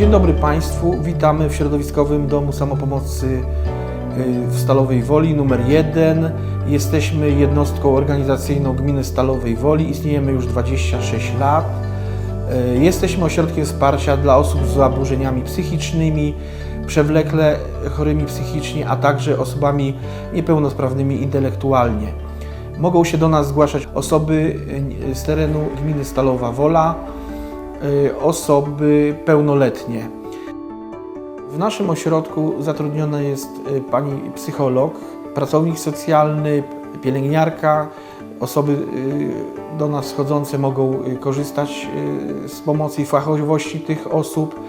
Dzień dobry Państwu, witamy w Środowiskowym Domu Samopomocy y, w Stalowej Woli numer 1. Jesteśmy jednostką organizacyjną gminy Stalowej Woli, istniejemy już 26 lat. Y, Jesteśmy ośrodkiem wsparcia dla osób z zaburzeniami psychicznymi, przewlekle chorymi psychicznie, a także osobami niepełnosprawnymi intelektualnie. Mogą się do nas zgłaszać osoby y, z terenu gminy Stalowa Wola, osoby pełnoletnie. W naszym ośrodku zatrudniona jest y, pani psycholog, pracownik socjalny, pielęgniarka. Osoby y, do nas chodzące mogą y, korzystać y, z pomocy i fachowości tych osób.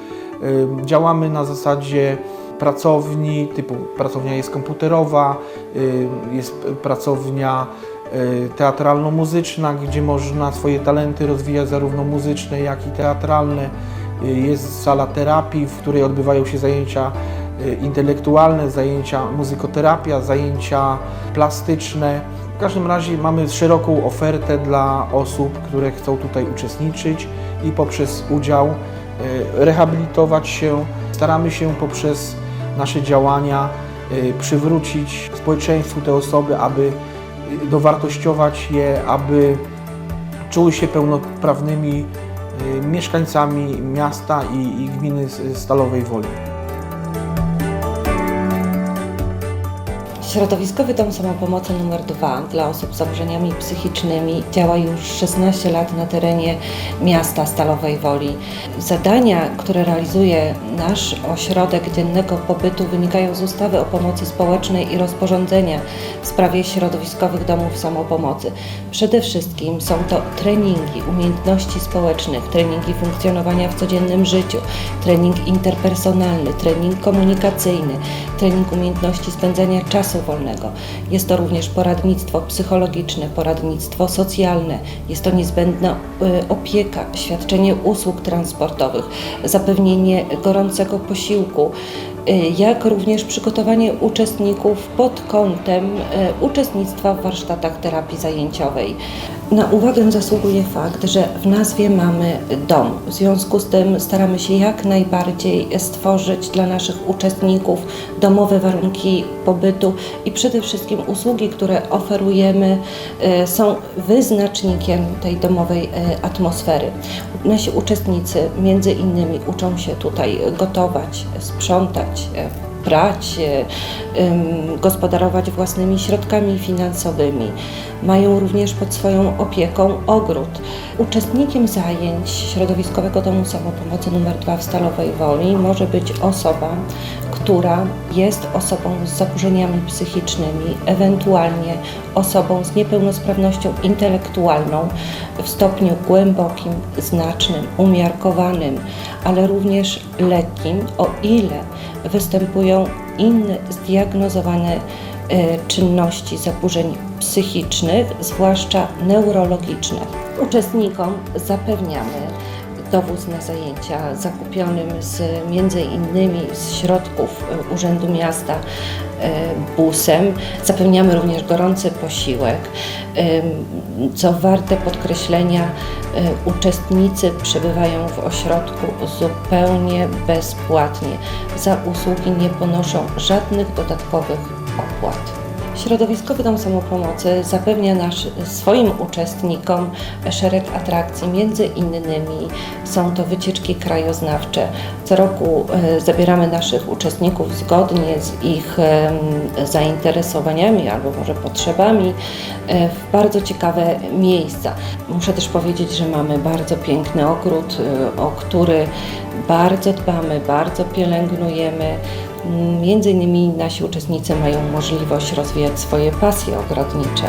Y, Działamy na zasadzie pracowni, typu pracownia jest komputerowa, y, jest pracownia y, teatralno-muzyczna, gdzie można swoje talenty rozwijać zarówno muzyczne, jak i teatralne. Y, Jest sala terapii, w której odbywają się zajęcia y, intelektualne, zajęcia muzykoterapia, zajęcia plastyczne. W każdym razie mamy szeroką ofertę dla osób, które chcą tutaj uczestniczyć i poprzez udział y, rehabilitować się. Staramy się poprzez nasze działania y, przywrócić społeczeństwu te osoby, aby y, dowartościować je, aby czuły się pełnoprawnymi y, mieszkańcami miasta i, i gminy Stalowej Woli. Środowiskowy Dom Samopomocy nr 2 dla osób z zaburzeniami psychicznymi działa już 16 lat na terenie miasta Stalowej Woli. Zadania, które realizuje nasz ośrodek dziennego pobytu wynikają z ustawy o pomocy społecznej i rozporządzenia w sprawie środowiskowych domów samopomocy. Przede wszystkim są to treningi umiejętności społecznych, treningi funkcjonowania w codziennym życiu, trening interpersonalny, trening komunikacyjny, trening umiejętności spędzania czasu wolnego. Jest to również poradnictwo psychologiczne, poradnictwo socjalne, jest to niezbędna y, opieka, świadczenie usług transportowych, zapewnienie gorącego posiłku, y, jak również przygotowanie uczestników pod kątem y, uczestnictwa w warsztatach terapii zajęciowej. Na uwagę zasługuje fakt, że w nazwie mamy dom. W związku z tym staramy się jak najbardziej stworzyć dla naszych uczestników domowe warunki pobytu i przede wszystkim usługi, które oferujemy, e, są wyznacznikiem tej domowej e, atmosfery. Nasi uczestnicy między innymi uczą się tutaj gotować, sprzątać, e, prać, e, em, gospodarować własnymi środkami finansowymi. Mają również pod swoją opieką ogród. Uczestnikiem zajęć Środowiskowego Domu Samopomocy nr 2 w Stalowej Woli może być osoba, która jest osobą z zaburzeniami psychicznymi, ewentualnie osobą z niepełnosprawnością intelektualną w stopniu głębokim, znacznym, umiarkowanym, ale również lekkim, o ile występują inne zdiagnozowane e, czynności zaburzeń psychicznych, zwłaszcza neurologiczne. Uczestnikom zapewniamy dowóz na zajęcia zakupionym z między innymi z środków e, Urzędu Miasta e, busem. Zapewniamy również gorący posiłek. Co warte podkreślenia, e, uczestnicy przebywają w ośrodku zupełnie bezpłatnie. Za usługi nie ponoszą żadnych dodatkowych opłat. Środowiskowy Dom Samopomocy zapewnia nasz, swoim uczestnikom szereg atrakcji, między innymi są to wycieczki krajoznawcze. Co roku e, zabieramy naszych uczestników zgodnie z ich zainteresowaniami albo może potrzebami e, w bardzo ciekawe miejsca. Muszę też powiedzieć, że mamy bardzo piękny ogród, e, o który bardzo dbamy, bardzo pielęgnujemy. Między innymi nasi uczestnicy mają możliwość rozwijać swoje pasje ogrodnicze.